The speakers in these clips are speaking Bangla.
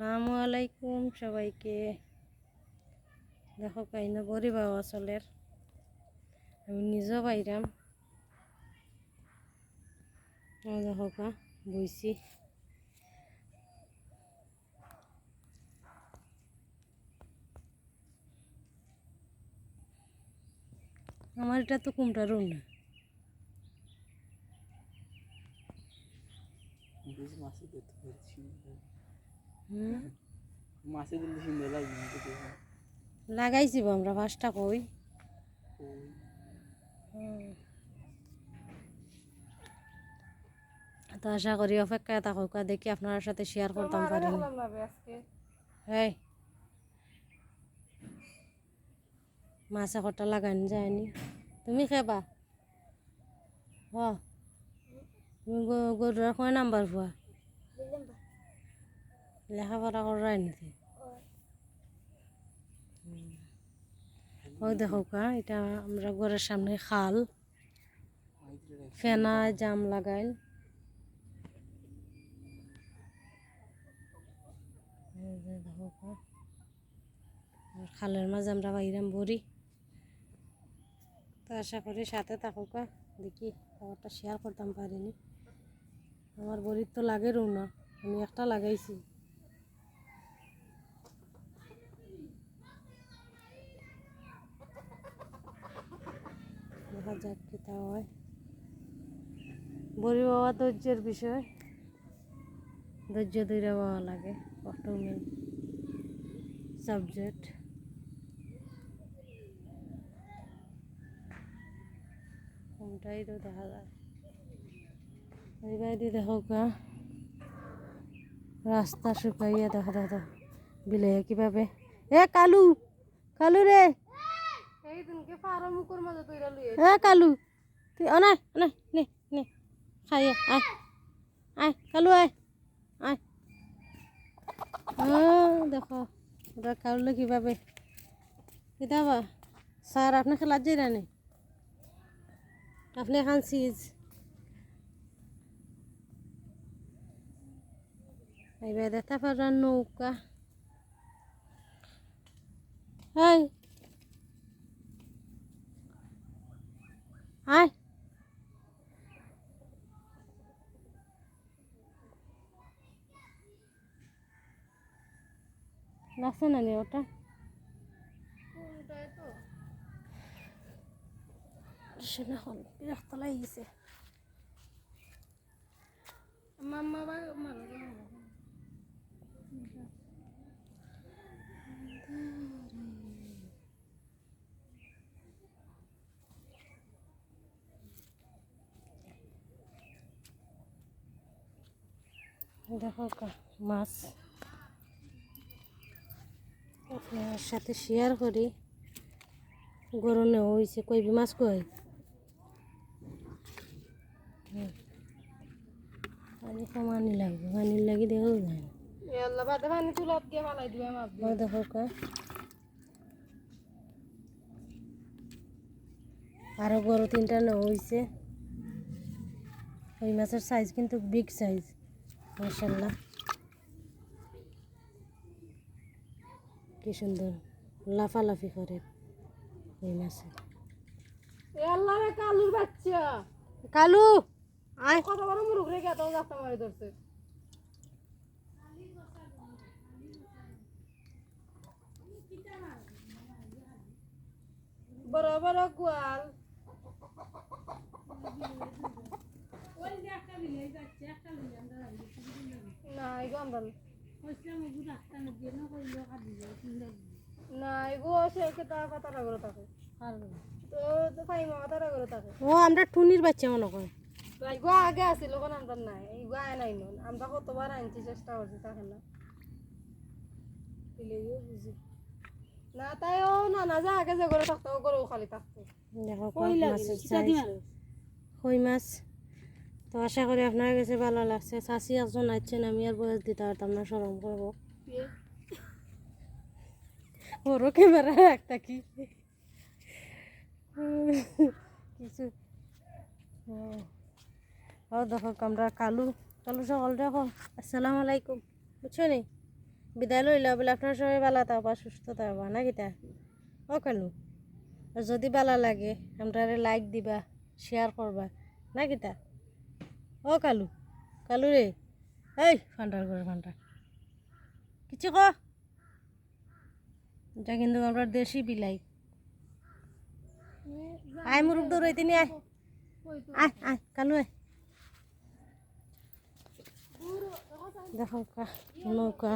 আসসালামু আলাইকুম সবাইকে। দেখো কাইনা বাবা চলের আমি নিজেও বাইরাম। দেখো কা বইছি। আমার এটা তো কুমটা রুম না? বেশ মাছে ধরতে সুন্দর লাগবে। লাগাইছি আমরা পাঁচটা কই? তো আশা করি অপেক্ষায় থাকুক দেখি আপনার সাথে শেয়ার করতাম পারিনি এই। মাছ একটা লাগানি যায়নি। তুমি খেবা? হ। গরুর কয় নাম্বার পোয়া লেখাপড়া করাই নাকি? ওই দেখো কা এটা আমরা ঘরের সামনে খাল। ফেনা, জাম লাগাইল কা। খালের মাঝে আমরা বাইরাম বড়ি। তো আশা করি সাথে থাকুকা দেখি খাবারটা শেয়ার করতাম পারিনি। আমার বড়ির তো লাগেরও না আমি একটা লাগাইছি। দেখা যাক কি তা হয়। বড়ি বাবা ধৈর্যের বিষয়। ধৈর্য ধৈর্য বাবা লাগে কষ্ট মেন সাবজেক্ট কোনটাই দেখা যায়। এই বাইরে রাস্তা শুকাইয়া দেখো দেখো বিলে কীভাবে? এ কালু কালু রে! এই দিনকে ফার্ম মুখের মাঝে তৈরা লইয়ে এ কালু তুই অনাই অনাই নে নে খাইয়ে আয় আয় কালু আয় আয় ও দেখো ওরা কালু কীভাবে কিতাবা স্যার আপনি খেলার যাই রানি আপনি খান সিজ এবার দেখতে পারেন নৌকা হাই আয় লাগছে না নি ওটা? হল বিরক্ত লাগিয়েছে দেখো মাছ। আপনার সাথে শেয়ার করি। গরমে হয়েছে কইবি মাছ কই। পানি কমানি লাগবে পানির লাগি দেখো যায় না দেখো কা আরও বড় তিনটা ন হয়েছে। ওই মাছের সাইজ কিন্তু বিগ সাইজ মাসাল্লাহ কি সুন্দর লাফালাফি করে ওই মাছে এ আল্লাহ রে কালুর বাচ্চা। কালু আয়। কত বড় মুরুখ রেখে এত যাত্রা মারি ধরছে। বড় বড় গোয়াল। না এগো আমরা ও আমরা টুনির বাচ্চা মনে করে গো আগে আছিল কোন আমরা নাই। গো নাই নন আমরা কতবার আনছি চেষ্টা করছি তাকে না বুঝি না তাই ও না না যা আগে যে করে থাকতো ও করেও খালি থাকতো কই মাছ? তো আশা করি আপনার কাছে ভালো লাগছে। চাষি একজন আসছেন আমি আর বয়স দিতে পারতাম না সরম করব। ওরও ক্যামেরা একটা কি? কিছু। ও দেখো আমরা কালু। কালু সকল দেখো আসসালামু আলাইকুম। বুঝছ নি? বিদায় লইলে বলে আপনার সবাই ভালো থাকবা সুস্থ থাকবা না কিতা? ও কালু, যদি ভালো লাগে আমরা লাইক দিবা শেয়ার করবা, না কিতা? ও কালু কালু রে। এই, ফান্ডার করে ফান্ডার। কিছু ক এটা কিন্তু আমরা দেশি বিলাই। আয় মুরুখ দৌড়াইতে নি আয়। আয় আয়, কালু আয়। দেখো কা নৌকা।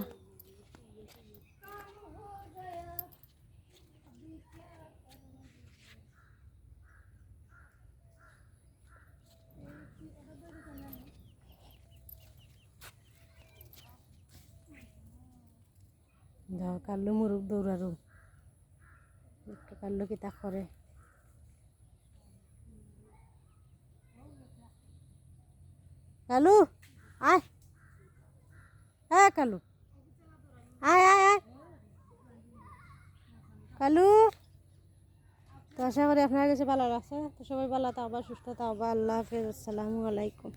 দেখো কালু মুরুখ দৌড়ারু। একটু কালু কিতা করে। কালু আয়। হ্যাঁ কালু আয় আয় আয়। কালু তো আশা করি আপনার কাছে ভালো লাগছে। তো সবাই ভালো থাকবা সুস্থ থাকবা আল্লাহ হাফিজ। আসসালামু আলাইকুম।